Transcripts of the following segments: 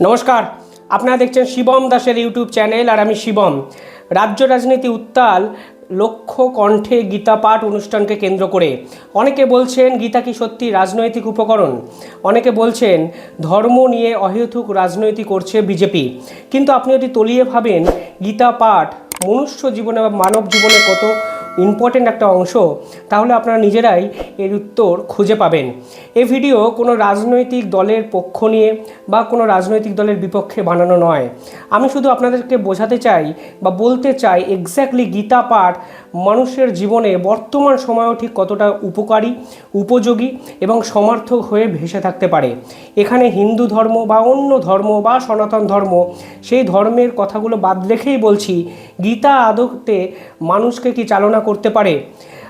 নমস্কার, আপনারা দেখছেন শিবম দাসের ইউটিউব চ্যানেল আর আমি শিবম। রাজ্য রাজনীতি উত্তাল, লক্ষ্য কণ্ঠে গীতা পাঠ অনুষ্ঠানকে কেন্দ্র করে। অনেকে বলছেন, গীতা কি সত্যি রাজনৈতিক উপকরণ? অনেকে বলছেন, ধর্ম নিয়ে অহেতুক রাজনৈতি করছে বিজেপি। কিন্তু আপনি যদি তলিয়ে ভাবেন, গীতা পাঠ মনুষ্য জীবনে বা মানব জীবনে কত ইম্পর্টেন্ট একটা অংশ, তাহলে আপনারা নিজেরাই এর উত্তর খুঁজে পাবেন। এ ভিডিও কোনো রাজনৈতিক দলের পক্ষ নিয়ে বা কোনো রাজনৈতিক দলের বিপক্ষে বানানো নয়। আমি শুধু আপনাদেরকে বোঝাতে চাই বা বলতে চাই এক্স্যাক্টলি গীতা পাঠ মানুষের জীবনে বর্তমান সময়ও ঠিক কতটা উপকারী, উপযোগী এবং সমার্থক হয়ে ভেসে থাকতে পারে। এখানে হিন্দু ধর্ম বা অন্য ধর্ম বা সনাতন ধর্ম, সেই ধর্মের কথাগুলো বাদ রেখেই বলছি, গীতা আদতে মানুষকে কি চালনা করতে পারে?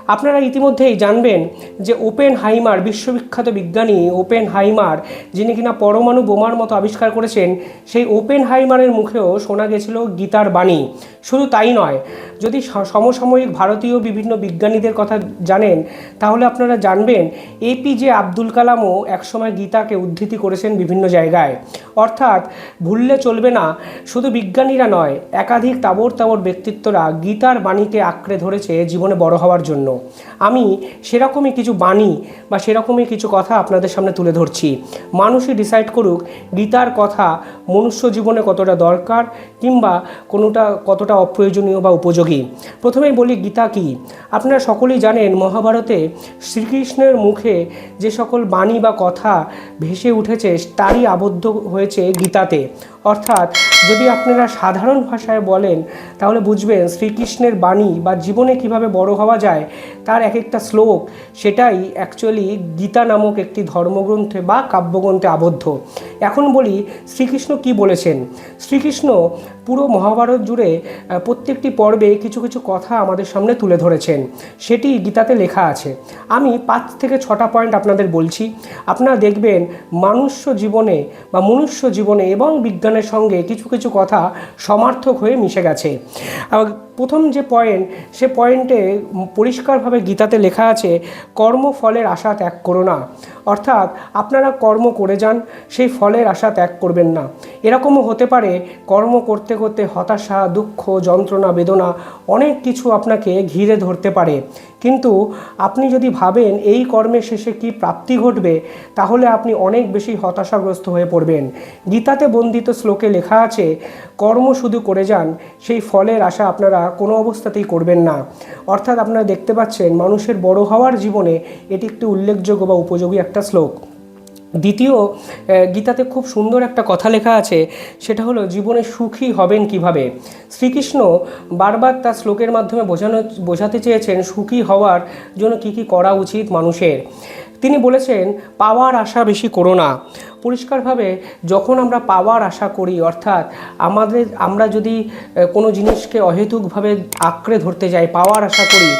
আপনারা ইতিমধ্যেই জানবেন যে ওপেন হাইমার বিশ্ববিখ্যাত বিজ্ঞানী ওপেন হাইমার যিনি কিনা পরমাণু বোমার মতো আবিষ্কার করেছেন, সেই ওপেন হাইমারের মুখেও শোনা গেছিল গীতার বাণী। শুধু তাই নয়, যদি সমসাময়িক ভারতীয় বিভিন্ন বিজ্ঞানীদের কথা জানেন, তাহলে আপনারা জানবেন এপিজে আব্দুল কালামও একসময় গীতাকে উদ্ধৃতি করেছেন বিভিন্ন জায়গায়। অর্থাৎ ভুললে চলবে না, শুধু বিজ্ঞানীরা নয়, একাধিক তাবর তাবর ব্যক্তিত্বরা গীতার বাণীকে আঁকড়ে ধরেছে জীবনে বড় হওয়ার জন্য। আমি সেরকমই কিছু বাণী বা সেরকমই কিছু কথা আপনাদের সামনে তুলে ধরছি। মানুষই ডিসাইড করুক গীতার কথা মনুষ্য জীবনে কতটা দরকার কিংবা কোনোটা কতটা অপ্রয়োজনীয় বা উপযোগী। প্রথমেই বলি, গীতা কি? আপনারা সকলেই জানেন মহাভারতে শ্রীকৃষ্ণের মুখে যে সকল বাণী বা কথা ভেসে উঠেছে, তারই আবদ্ধ হয়েছে গীতাতে। অর্থাৎ যদি আপনারা সাধারণ ভাষায় বলেন, তাহলে বুঝবেন শ্রীকৃষ্ণের বাণী বা জীবনে কীভাবে বড় হওয়া যায়, তার এক একটা শ্লোক, সেটাই অ্যাকচুয়ালি গীতা নামক একটি ধর্মগ্রন্থে বা কাব্যগ্রন্থে আবদ্ধ। এখন বলি শ্রীকৃষ্ণ কি বলেছেন? শ্রীকৃষ্ণ পুরো মহাভারত জুড়ে প্রত্যেকটি পর্বে কিছু কিছু কথা আমাদের সামনে তুলে ধরেছেন। সেটি গীতাতে লেখা আছে। আমি পাঁচ থেকে ছটা পয়েন্ট আপনাদের বলছি। আপনারা দেখবেন, মানুষ্য জীবনে বা মনুষ্য জীবনে এবং বিজ্ঞানের সঙ্গে কিছু কিছু কিছু কথা সমার্থক হয়ে মিশে গেছে। প্রথম যে পয়েন্ট সে পয়েন্টে পরিষ্কারভাবে গীতাতে লেখা আছে, কর্মফলের আশা ত্যাগ করো না। অর্থাৎ আপনারা কর্ম করে যান, সেই ফলের আশা ত্যাগ করবেন না। এরকমও হতে পারে, কর্ম করতে করতে হতাশা, দুঃখ, যন্ত্রণা, বেদনা অনেক কিছু আপনাকে ঘিরে ধরতে পারে। কিন্তু আপনি যদি ভাবেন এই কর্মের শেষে কি প্রাপ্তি ঘটবে, তাহলে আপনি অনেক বেশি হতাশাগ্রস্ত হয়ে পড়বেন। গীতাতে বন্দিত শ্লোকে লেখা আছে, কর্ম শুধু করে যান, সেই ফলের আশা আপনারা কোনো অবস্থাতেই করবেন না। অর্থাৎ আপনারা দেখতে পাচ্ছেন মানুষের বড় হওয়ার জীবনে এটি একটি উল্লেখযোগ্য বা উপযোগী একটা শ্লোক। দ্বিতীয় গীতাতে খুব সুন্দর একটা কথা লেখা আছে, সেটা হলো, জীবনে সুখী হবেন কীভাবে? শ্রীকৃষ্ণ বারবার তার শ্লোকের মাধ্যমে বোঝানো, বোঝাতে চেয়েছেন সুখী হওয়ার জন্য কি কি করা উচিত মানুষের। তিনি বলেছেন, পাওয়ার আশা বেশি করো না। পরিষ্কারভাবে, যখন আমরা পাওয়ার আশা করি, অর্থাৎ আমাদের, আমরা যদি কোনো জিনিসকে অহেতুকভাবে আঁকড়ে ধরতে যাই, পাওয়ার আশা করি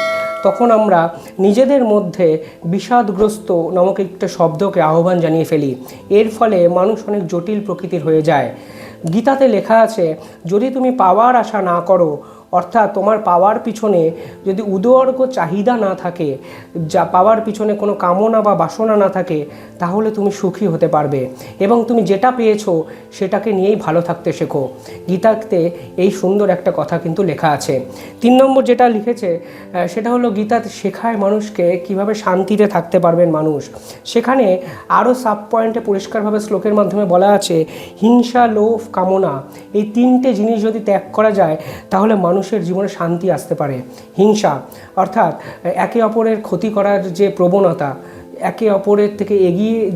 তখন আমরা নিজেদের মধ্যে বিষাদগ্রস্ত নামক একটা শব্দকে আহ্বান জানিয়ে ফেলি। এর ফলে মানুষ অনেক জটিল প্রকৃতির হয়ে যায়। গীতাতে লেখা আছে, যদি তুমি পাওয়ার আশা না করো অর্থাৎ তোমার পাওয়ার পিছনে যদি উদর্গ চাহিদা না থাকে, যা পাওয়ার পিছনে কোনো কামনা বা বাসনা না থাকে, তাহলে তুমি সুখী হতে পারবে। এবং তুমি যেটা পেয়েছ, সেটাকে নিয়েই ভালো থাকতে শেখো। গীতাতে এই সুন্দর একটা কথা কিন্তু লেখা আছে। তিন নম্বর যেটা লিখেছে সেটা হলো গীতা শেখায় মানুষকে কীভাবে শান্তিতে থাকতে পারবেন মানুষ। সেখানে আরও সাব পয়েন্টে পরিষ্কারভাবে শ্লোকের মাধ্যমে বলা আছে, হিংসা, লোভ, কামনা, এই তিনটে জিনিস যদি ত্যাগ করা যায়, তাহলে মানুষের জীবনে শান্তি আসতে পারে হিংসা অর্থাৎ একে অপরের ক্ষতি করার যে প্রবণতা একে অপরের থেকে এগিয়ে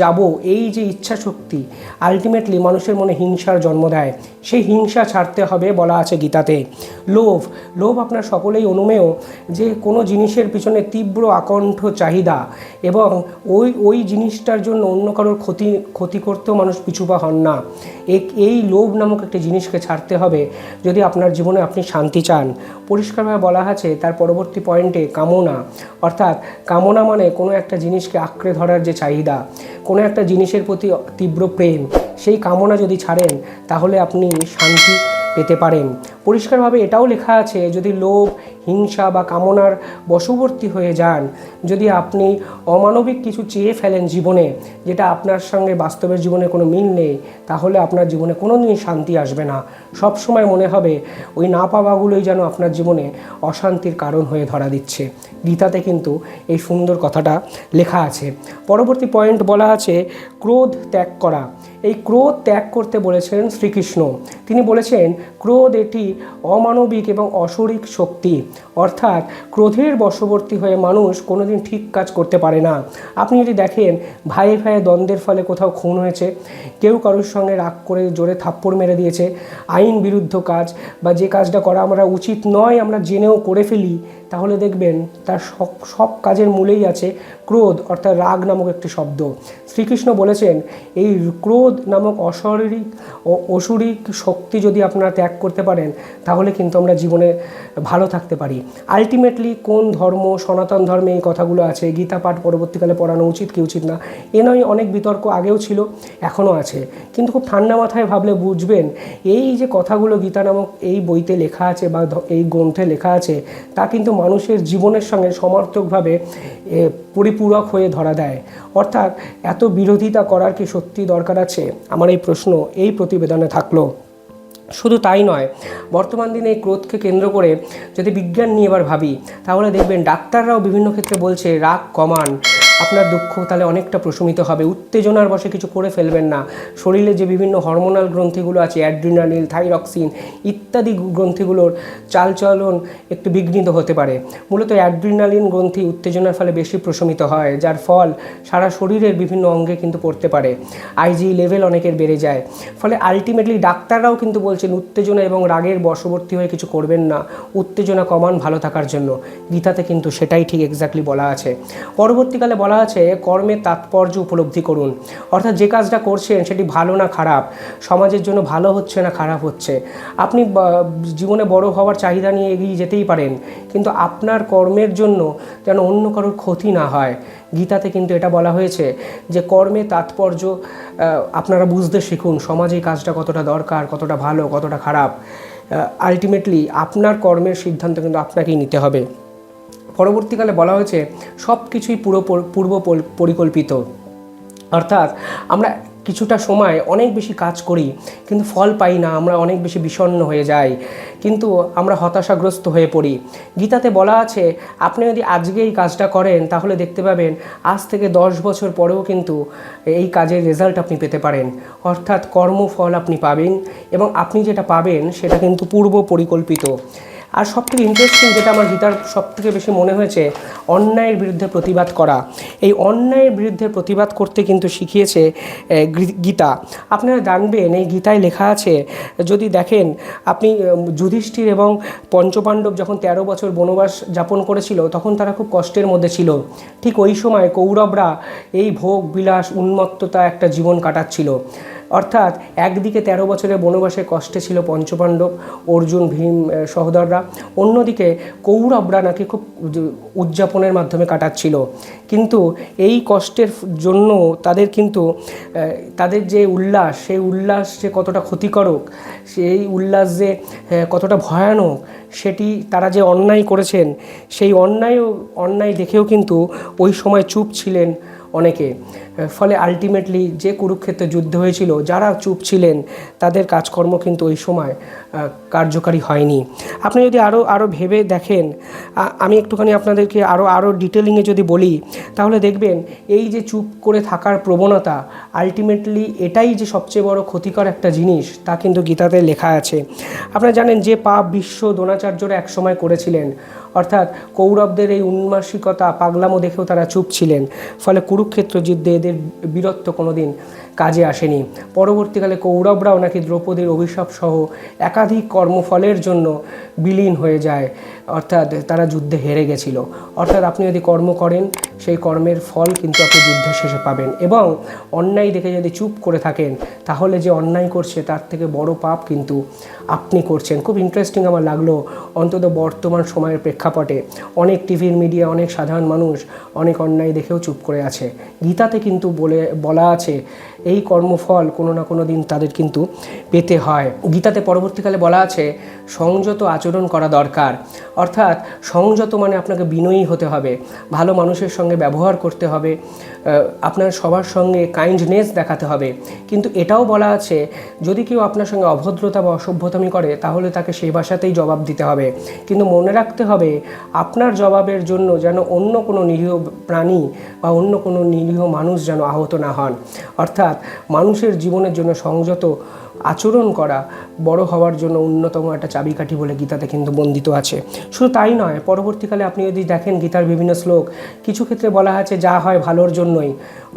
যাব, এই যে ইচ্ছা শক্তি আলটিমেটলি মানুষের মনে হিংসার জন্ম দেয়। সেই হিংসা ছাড়তে হবে বলা আছে গীতাতে। লোভ লোভ আপনার সকলেই অনুমেয়। যে কোনো জিনিসের পিছনে তীব্র আকণ্ঠ চাহিদা এবং ওই ওই জিনিসটার জন্য অন্য কারোর ক্ষতি ক্ষতি করতেও মানুষ পিছুপা হন না। এই লোভ নামক একটি জিনিসকে ছাড়তে হবে যদি আপনার জীবনে আপনি শান্তি চান। পরিষ্কারভাবে বলা আছে, তার পরবর্তী পয়েন্টে কামনা। অর্থাৎ কামনা মানে কোনো একটা জিনিসকে আঁকড়ে ধরার যে চাহিদা কোনো একটা জিনিসের প্রতি তীব্র প্রেম, সেই কামনা যদি ছাড়েন, তাহলে আপনি শান্তি পেতে পারেন। পরিষ্কারভাবে এটাও লেখা আছে, যদি লোভ, হিংসা বা কামনার বশবর্তী হয়ে যান, যদি আপনি অমানবিক কিছু চেয়ে ফেলেন জীবনে, যেটা আপনার সঙ্গে বাস্তবের জীবনে কোনো মিল নেই, তাহলে আপনার জীবনে কোনো দিনই শান্তি আসবে না। সব সময় মনে হবে, ওই না পাওয়াগুলোই যেন আপনার জীবনে অশান্তির কারণ হয়ে ধরা দিচ্ছে। গীতাতে কিন্তু এই সুন্দর কথাটা লেখা আছে। পরবর্তী পয়েন্ট বলা আছে ক্রোধ ত্যাগ করা। এই ক্রোধ ত্যাগ করতে বলেছেন শ্রীকৃষ্ণ। তিনি বলেছেন, ক্রোধ এটি অমানবিক এবং অশরিক শক্তি। অর্থাৎ ক্রোধের বশবর্তী হয়ে মানুষ কোনোদিন ঠিক কাজ করতে পারে না। আপনি যদি দেখেন, ভাইয়ে ভাইয়ে দ্বন্দ্বের ফলে কোথাও খুন হয়েছে, কেউ কারোর সঙ্গে রাগ করে জোরে থাপ্পড় মেরে দিয়েছে, আইন বিরুদ্ধ কাজ বা যে কাজটা করা আমরা উচিত নয়, আমরা জেনেও করে ফেলি তাহলে দেখবেন তার সব কাজের মূলেই আছে ক্রোধ, অর্থাৎ রাগ নামক একটি শব্দ। শ্রীকৃষ্ণ বলেছেন, এই ক্রোধ নামক অশারীরিক ও অসুরিক শক্তি যদি আপনারা ত্যাগ করতে পারেন, তাহলে কিন্তু আমরা জীবনে ভালো থাকতে পারি। আলটিমেটলি কোন ধর্ম, সনাতন ধর্মে এই কথাগুলো আছে, গীতা পাঠ পরবর্তীকালে পড়ানো উচিত কি উচিত না, এ নয় অনেক বিতর্ক আগেও ছিল, এখনও আছে। কিন্তু খুব ঠান্ডা মাথায় ভাবলে বুঝবেন, এই যে কথাগুলো গীতা নামক এই বইতে লেখা আছে বা এই গ্রন্থে লেখা আছে, তা কিন্তু মানুষের জীবনের সঙ্গে সমার্থকভাবে পরিপূরক হয়ে ধরা দেয়। অর্থাৎ এত বিরোধিতা করার কি সত্যি দরকার আছে? আমার এই প্রশ্ন এই প্রতিবেদনে থাকল। শুধু তাই নয়, বর্তমান দিনে এই ক্রোধকে কেন্দ্র করে যদি বিজ্ঞান নিয়ে এবার ভাবি, তাহলে দেখবেন ডাক্তাররাও বিভিন্ন ক্ষেত্রে বলছে, রাগ কমান। আপনার দুঃখ তাহলে অনেকটা প্রশমিত হবে। উত্তেজনার বসে কিছু করে ফেলবেন না। শরীরে যে বিভিন্ন হরমোনাল গ্রন্থিগুলো আছে, অ্যাড্রিনালিন, থাইরক্সিন ইত্যাদি গ্রন্থিগুলোর চালচলন একটু বিঘ্নিত হতে পারে। মূলত অ্যাড্রিনালিন গ্রন্থি উত্তেজনার ফলে বেশি প্রশমিত হয়, যার ফল সারা শরীরের বিভিন্ন অঙ্গে কিন্তু পড়তে পারে। আইজি লেভেল অনেকের বেড়ে যায়। ফলে আলটিমেটলি ডাক্তাররাও কিন্তু বলছেন, উত্তেজনা এবং রাগের বশবর্তী হয়ে কিছু করবেন না। উত্তেজনা কমান ভালো থাকার জন্য। গীতাতে কিন্তু সেটাই ঠিক এক্স্যাক্টলি বলা আছে। পরবর্তীকালে বলা আছে, কর্মের তাৎপর্য উপলব্ধি করুন। অর্থাৎ যে কাজটা করছেন সেটি ভালো না খারাপ, সমাজের জন্য ভালো হচ্ছে না খারাপ হচ্ছে। আপনি জীবনে বড় হওয়ার চাহিদা নিয়ে এগিয়ে যেতেই পারেন, কিন্তু আপনার কর্মের জন্য যেন অন্য কারোর ক্ষতি না হয়। গীতাতে কিন্তু এটা বলা হয়েছে যে কর্মে তাৎপর্য আপনারা বুঝতে শিখুন, সমাজে কাজটা কতটা দরকার, কতটা ভালো, কতটা খারাপ। আলটিমেটলি আপনার কর্মের সিদ্ধান্ত কিন্তু আপনাকেই নিতে হবে। পরবর্তীকালে বলা হয়েছে, সব কিছুই পুরো পূর্ব পরিকল্পিত। অর্থাৎ আমরা কিছুটা সময় অনেক বেশি কাজ করি, কিন্তু ফল পাই না, আমরা অনেক বেশি বিষণ্ণ হয়ে যাই, কিন্তু আমরা হতাশাগ্রস্ত হয়ে পড়ি। গীতাতে বলা আছে, আপনি যদি আজকে এই কাজটা করেন, তাহলে দেখতে পাবেন, আজ থেকে দশ বছর পরেও কিন্তু এই কাজের রেজাল্ট আপনি পেতে পারেন। অর্থাৎ কর্মফল আপনি পাবেন, এবং আপনি যেটা পাবেন, সেটা কিন্তু পূর্ব পরিকল্পিত। আর সব থেকে ইন্টারেস্টিং যেটা আমার গীতার সব থেকে বেশি মনে হয়েছে, অন্যায়ের বিরুদ্ধে প্রতিবাদ করা। এই অন্যায়ের বিরুদ্ধে প্রতিবাদ করতে কিন্তু শিখিয়েছে গীতা। আপনারা জানবেন, এই গীতায় লেখা আছে, যদি দেখেন, আপনি যুধিষ্ঠির এবং পঞ্চপাণ্ডব যখন তেরো বছর বনবাস যাপন করেছিল, তখন তারা খুব কষ্টের মধ্যে ছিল। ঠিক ওই সময় কৌরবরা এই ভোগ, বিলাস, উন্মত্ততা একটা জীবন কাটাচ্ছিল। অর্থাৎ একদিকে তেরো বছরের বনবাসে কষ্টে ছিল পঞ্চপাণ্ডব, অর্জুন, ভীম সহোদররা। অন্যদিকে কৌরবরা নাকি খুব উদযাপনের মাধ্যমে কাটাচ্ছিল। কিন্তু এই কষ্টের জন্য তাদের কিন্তু তাদের যে উল্লাস, সেই উল্লাস যে কতটা ক্ষতিকারক, সেই উল্লাস যে কতটা ভয়ানক, সেটি তারা যে অন্যায় করেছেন, সেই অন্যায় অন্যায় দেখেও কিন্তু ওই সময় চুপ ছিলেন অনেকে। ফলে আলটিমেটলি যে কুরুক্ষেত্রে যুদ্ধ হয়েছিল, যারা চুপ ছিলেন, তাদের কাজকর্ম কিন্তু ওই সময় কার্যকারী হয়নি। আপনি যদি আরও আরও ভেবে দেখেন আমি একটুখানি আপনাদেরকে আরও আরও ডিটেলিংয়ে যদি বলি, তাহলে দেখবেন এই যে চুপ করে থাকার প্রবণতা আলটিমেটলি এটাই যে সবচেয়ে বড় ক্ষতিকর একটা জিনিস, তা কিন্তু গীতাতে লেখা আছে। আপনারা জানেন যে পাপ বিশ্ব দ্রোণাচার্যরা একসময় করেছিলেন, অর্থাৎ কৌরবদের এই উন্মাসিকতা পাগলামো দেখেও তারা চুপ ছিলেন। ফলে কুরুক্ষেত্র যুদ্ধে এদের বীরত্ব কোনোদিন কাজে আসেনি। পরবর্তীকালে কৌরবরাও নাকি দ্রৌপদীর অভিশাপ সহ একাধিক কর্মফলের জন্য বিলীন হয়ে যায়। অর্থাৎ তারা যুদ্ধে হেরে গেছিল। অর্থাৎ আপনি যদি কর্ম করেন, সেই কর্মের ফল কিন্তু আপনি যুদ্ধের শেষে পাবেন। এবং অন্যায় দেখে যদি চুপ করে থাকেন, তাহলে যে অন্যায় করছে, তার থেকে বড় পাপ কিন্তু আপনি করছেন। খুব ইন্টারেস্টিং আমার লাগল অন্তত বর্তমান সময়ের প্রেক্ষাপটে। অনেক টিভির মিডিয়া অনেক সাধারণ মানুষ অনেক অন্যায় দেখেও চুপ করে আছে। গীতাতে কিন্তু বলে, বলা আছে এই কর্মফল কোনো না কোনো দিন তাদের কিন্তু পেতে হয়। গীতাতে পরবর্তীকালে বলা আছে, সংযত আচরণ করা দরকার। অর্থাৎ সংযত মানে আপনাকে বিনয়ী হতে হবে, ভালো মানুষের সঙ্গে ব্যবহার করতে হবে আপনার সবার সঙ্গে কাইন্ডনেস দেখাতে হবে। কিন্তু এটাও বলা আছে, যদি কেউ আপনার সঙ্গে অভদ্রতা বা অসভ্যতামি করে, তাহলে তাকে সেই ভাষাতেই জবাব দিতে হবে। কিন্তু মনে রাখতে হবে, আপনার জবাবের জন্য যেন অন্য কোনো নিরীহ প্রাণী বা অন্য কোনো নিরীহ মানুষ যেন আহত না হন। অর্থাৎ মানুষের জীবনের জন্য সংযত আচরণ করা বড় হওয়ার জন্য অন্যতম একটা চাবিকাঠি বলে গীতাতে কিন্তু বন্দিত আছে। শুধু তাই নয়, পরবর্তীকালে আপনি যদি দেখেন গীতার বিভিন্ন শ্লোক, কিছু ক্ষেত্রে বলা আছে যা হয় ভালোর জন্যই।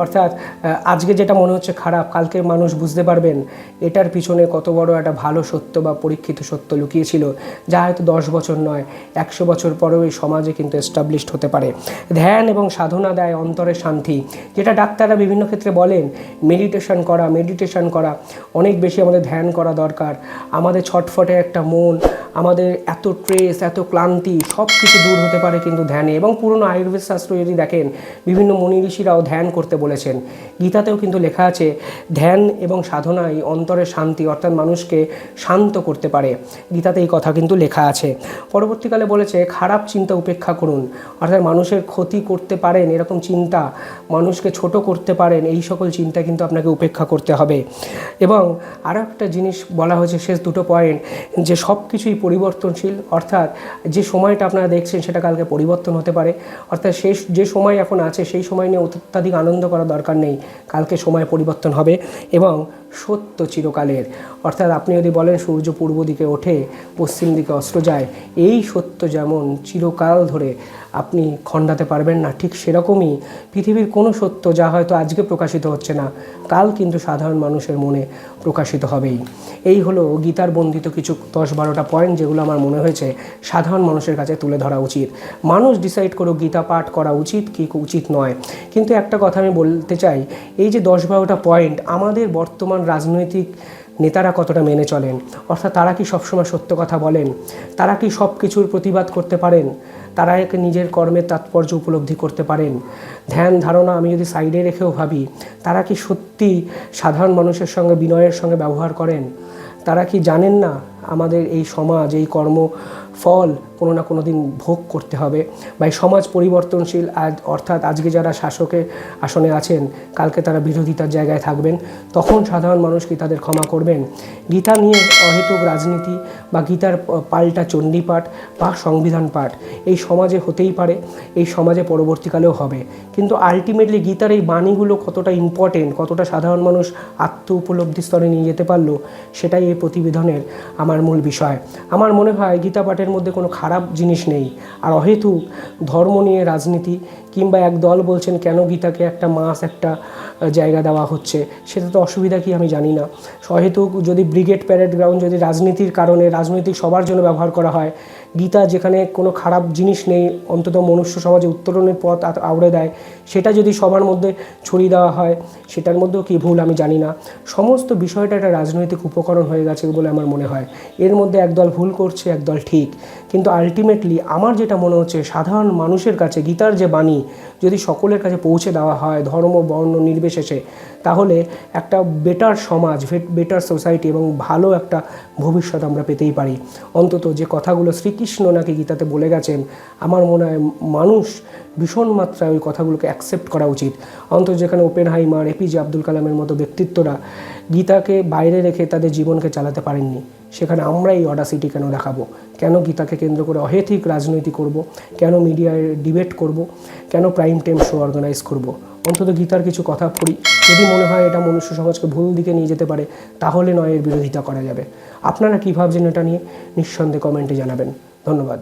অর্থাৎ আজকে যেটা মনে হচ্ছে খারাপ, কালকের মানুষ বুঝতে পারবেন, এটার পিছনে কত বড় একটা ভালো সত্য বা পরীক্ষিত সত্য লুকিয়েছিল, যা হয়তো দশ বছর নয়, একশো বছর পরেও এই সমাজে কিন্তু এস্টাবলিশড হতে পারে। ধ্যান এবং সাধনা দেয় অন্তরের শান্তি, যেটা ডাক্তাররা বিভিন্ন ক্ষেত্রে বলেন মেডিটেশন করা মেডিটেশন করা, অনেক বেশি আমাদের ধ্যান করা দরকার। আমাদের ছটফটে একটা মন, আমাদের এত ট্রেস এত ক্লান্তি সব কিছু দূর হতে পারে কিন্তু ধ্যানে। এবং পুরনো আয়ুর্বেদ শাস্ত্র যদি দেখেন, বিভিন্ন মুনি ঋষিরাও ধ্যান করতে বলেছেন। গীতাতেও কিন্তু লেখা আছে, ধ্যান এবং সাধনাই অন্তরের শান্তি, অর্থাৎ মানুষকে শান্ত করতে পারে। গীতাতে এই কথা কিন্তু লেখা আছে। পরবর্তীকালে বলেছে, খারাপ চিন্তা উপেক্ষা করুন। অর্থাৎ মানুষের ক্ষতি করতে পারেন, এরকম চিন্তা মানুষকে ছোট করতে পারেন, এই সকল চিন্তা কিন্তু আপনাকে উপেক্ষা করতে হবে। এবং আরও একটা জিনিস বলা হয়েছে শেষ দুটো পয়েন্ট যে সব কিছুই পরিবর্তনশীল। অর্থাৎ যে সময়টা আপনারা দেখছেন সেটা কালকে পরিবর্তন হতে পারে। অর্থাৎ শেষ যে সময় এখন আছে, সেই সময় নিয়ে অত্যাধিক আনন্দ করা দরকার নেই। কালকে সময় পরিবর্তন হবে এবং সত্য চিরকালের। অর্থাৎ আপনি যদি বলেন সূর্য পূর্ব দিকে ওঠে, পশ্চিম দিকে অস্ত যায়, এই সত্য যেমন চিরকাল ধরে আপনি খণ্ডাতে পারবেন না, ঠিক সেরকমই পৃথিবীর কোনো সত্য যা হয়তো আজকে প্রকাশিত হচ্ছে না, কাল কিন্তু সাধারণ মানুষের মনে প্রকাশিত হবেই। এই হলো গীতার বন্ধিত কিছু দশ বারোটা পয়েন্ট যেগুলো আমার মনে হয়েছে সাধারণ মানুষের কাছে তুলে ধরা উচিত। মানুষ ডিসাইড করুক গীতা পাঠ করা উচিত কি উচিত নয়। কিন্তু একটা কথা আমি বলতে চাই, এই যে দশ বারোটা পয়েন্ট আমাদের বর্তমান রাজনৈতিক নেতারা কতটা মেনে চলেন? অর্থাৎ তারা কি সবসময় সত্য কথা বলেন? তারা কি সব কিছুর প্রতিবাদ করতে পারেন? তারা একে নিজের কর্মের তাৎপর্য উপলব্ধি করতে পারেন? ধ্যান, ধারণা আমি যদি সাইডে রেখেও ভাবি, তারা কি সত্যি সাধারণ মানুষের সঙ্গে, বিনয়ের সঙ্গে ব্যবহার করেন? তারা কি জানেন না আমাদের এই সমাজ, এই কর্ম ফল কোনো না কোনো দিন ভোগ করতে হবে। বা এই সমাজ পরিবর্তনশীল, আজ অর্থাৎ আজকে যারা শাসকের আসনে আছেন, কালকে তারা বিরোধিতার জায়গায় থাকবেন, তখন সাধারণ মানুষ কি তাদের ক্ষমা করবেন? গীতা নিয়ে অহেতুক রাজনীতি বা গীতার পাল্টা চণ্ডীপাঠ বা সংবিধান পাঠ, এই সমাজে হতেই পারে, এই সমাজে পরবর্তীকালেও হবে। কিন্তু আলটিমেটলি গীতার এই বাণীগুলো কতটা ইম্পর্টেন্ট কতটা সাধারণ মানুষ আত্ম উপলব্ধি স্তরে নিয়ে যেতে পারল, সেটাই এই প্রতিবেদনের আমার মূল বিষয়। আমার মনে হয় গীতা পাঠের মধ্যে কোনো খারাপ জিনিস নেই। আর অহেতু ধর্ম নিয়ে রাজনীতি কিংবা এক দল বলছেন কেন গীতাকে একটা মাস একটা জায়গা দেওয়া হচ্ছে, সেটা তো অসুবিধা কি আমি জানি না। অহেতুক যদি ব্রিগেড প্যারেড গ্রাউন্ড যদি রাজনীতির কারণে, রাজনৈতিক সবার জন্য ব্যবহার করা হয় গীতা যেখানে কোনো খারাপ জিনিস নেই, অন্তত মনুষ্য সমাজে উত্তরণের পথ আওড়ে দেয়, সেটা যদি সবার মধ্যে ছড়িয়ে দেওয়া হয়, সেটার মধ্যেও কি ভুল আমি জানি না। সমস্ত বিষয়টা একটা রাজনৈতিক উপকরণ হয়ে গেছে বলে আমার মনে হয়। এর মধ্যে একদল ভুল করছে, একদল ঠিক। কিন্তু আলটিমেটলি আমার যেটা মনে হচ্ছে, সাধারণ মানুষের কাছে গীতার যে বাণী, যদি সকলের কাছে পৌঁছে দেওয়া হয়, ধর্ম, বর্ণ, নির্বিশেষে, তাহলে একটা বেটার সমাজ বেটার সোসাইটি এবং ভালো একটা ভবিষ্যৎ আমরা পেতেই পারি। অন্তত যে কথাগুলো শ্রীকৃষ্ণ নাকি গীতাতে বলে গেছেন, আমার মনে হয় মানুষ ভীষণ মাত্রায় ওই কথাগুলোকে অ্যাকসেপ্ট করা উচিত। অন্তত যেখানে ওপেন হাইমার এপিজে আব্দুল কালামের মতো ব্যক্তিত্বরা গীতাকে বাইরে রেখে তাদের জীবনকে চালাতে পারেননি। সেখানে আমরা এই অডাসিটি কেন দেখাবো? কেন গীতাকে কেন্দ্র করে অহেথিক রাজনীতি করব? কেন মিডিয়ায় ডিবেট করব? কেন প্রাইম টাইম শো অর্গানাইজ করব? অন্তত গীতার কিছু কথা পড়ি। যদি মনে হয় এটা মনুষ্য সমাজকে ভুল দিকে নিয়ে যেতে পারে, তাহলে নয় এর বিরোধিতা করা যাবে। আপনারা কী ভাবছেন এটা নিয়ে? নিঃসন্দেহে কমেন্টে জানাবেন। ধন্যবাদ।